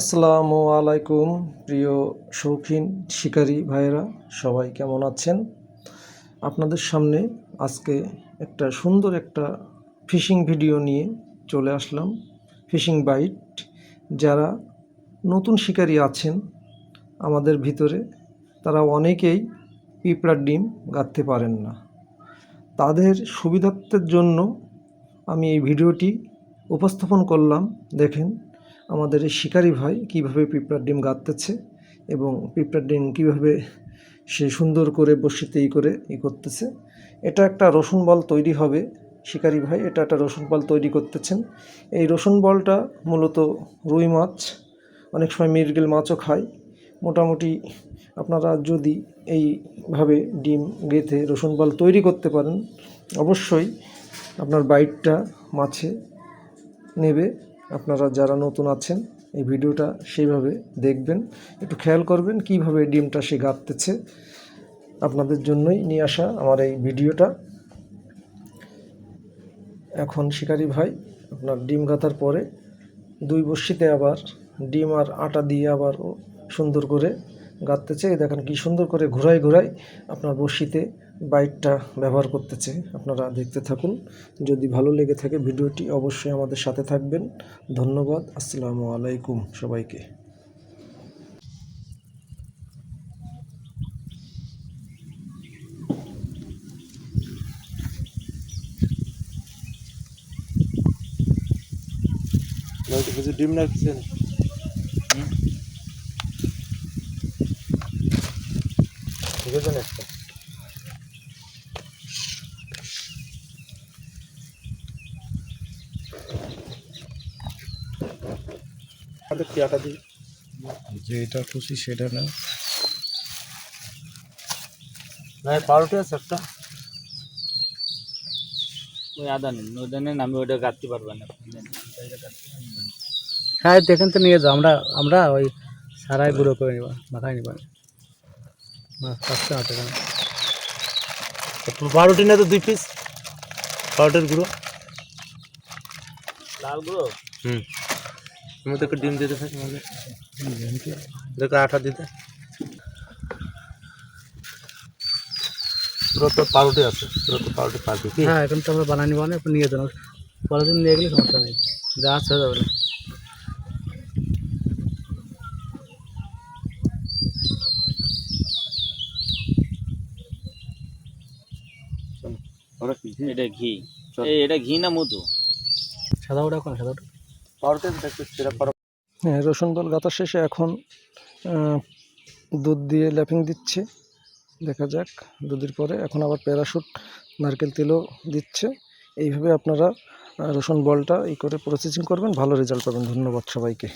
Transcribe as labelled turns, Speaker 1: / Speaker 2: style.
Speaker 1: আসসালামু আলাইকুম, প্রিয় শৌখিন শিকারী ভাইয়েরা, সবাই কেমন আছেন? আপনাদের সামনে আজকে একটা সুন্দর একটা ফিশিং ভিডিও নিয়ে চলে আসলাম, ফিশিং বাইট। যারা নতুন শিকারী আছেন আমাদের ভিতরে, তারা অনেকেই পিঁপড়ার ডিম গাঁথতে পারেন না। তাদের সুবিধার্থের জন্য আমি এই ভিডিওটি উপস্থাপন করলাম, দেখেন। আমাদের এই শিকারি ভাই কীভাবে পিঁপড়ার ডিম গাঁথতেছে এবং পিঁপড়ার ডিম কীভাবে সে সুন্দর করে বসিতে ই করে ই করতেছে। এটা একটা রসুন বল তৈরি হবে শিকারি ভাই, এটা একটা রসুন বল তৈরি করতেছেন। এই রসুন বলটা মূলত রুই মাছ, অনেক সময় মৃগেল মাছও খায়। মোটামুটি আপনারা যদি এইভাবে ডিম গেঁথে রসুন বল তৈরি করতে পারেন, অবশ্যই আপনার বাইটটা মাছে নেবে। আপনারা যারা নতুন আছেন, এই ভিডিওটা সেইভাবে দেখবেন। একটু খেয়াল করবেন কীভাবে ডিমটা সে গাঁথতেছে আপনাদের জন্যই নিয়ে আসা আমার এই ভিডিওটা। এখন শিকারি ভাই, আপনার ডিম গাঁথার পরে দুই বড়শিতে আবার ডিম আর আটা দিয়ে আবার সুন্দর করে গাঁথতেছে এই দেখেন কি সুন্দর করে ঘোরাই ঘোরাই আপনার বড়শিতে বাইকটা ব্যবহার করতেছে আপনারা দেখতে থাকুন। যদি ভালো লেগে থাকে ভিডিওটি অবশ্যই আমাদের সাথে থাকবেন। ধন্যবাদ আসসালামু আলাইকুম সবাইকে।
Speaker 2: কিছু ডিম রাখছেন? ঠিক আছে একটা? আটা কি আটা দিই
Speaker 3: যেটা খুশি সেটা না।
Speaker 2: না পাউরুটি আছে একটা?
Speaker 4: ওই আদা নেন ওটা নেন আমি ওইটা কাটতে পারব না।
Speaker 3: হ্যাঁ দেখেন তো নিয়ে যাও আমরা আমরা ওই সারাই গুঁড়ো করে নিবা মাথায় নিবা। মাছ পাঁচটা আট টাকা
Speaker 2: পাউরুটি না তো দুই পিস পাউরুটির গুঁড়ো।
Speaker 4: লাল গুঁড়ো?
Speaker 2: হুম। আমি তোকে ডিম দিতে থাকি আমাদের দেখো আটা দিতে। পুরো তো পাউরুটি আছে পুরো তো পাউরুটি পাবি কি?
Speaker 3: হ্যাঁ এখন তো আমরা বানাই নিবা না এখন নিয়ে পরের দিন নিয়ে গেলে সমস্যা নেই। যা আছে হয়ে যাবে। না
Speaker 4: এটা ঘি। এই এটা ঘি না মধু?
Speaker 3: সাদা ওটা কোন সাদা ওটা
Speaker 2: পাউরুটি
Speaker 1: হ্যাঁ রসুন দল গাঁথা শেষে এখন দুধ দিয়ে ল্যাপিং দিচ্ছে। দেখা যাক দুধের পরে এখন আবার প্যারাশুট নারকেল তেলও দিচ্ছে। এইভাবে আপনারা রসুন বলটা এই করে প্রসেসিং করবেন। ভালো রেজাল্ট পাবেন। ধন্যবাদ সবাইকে।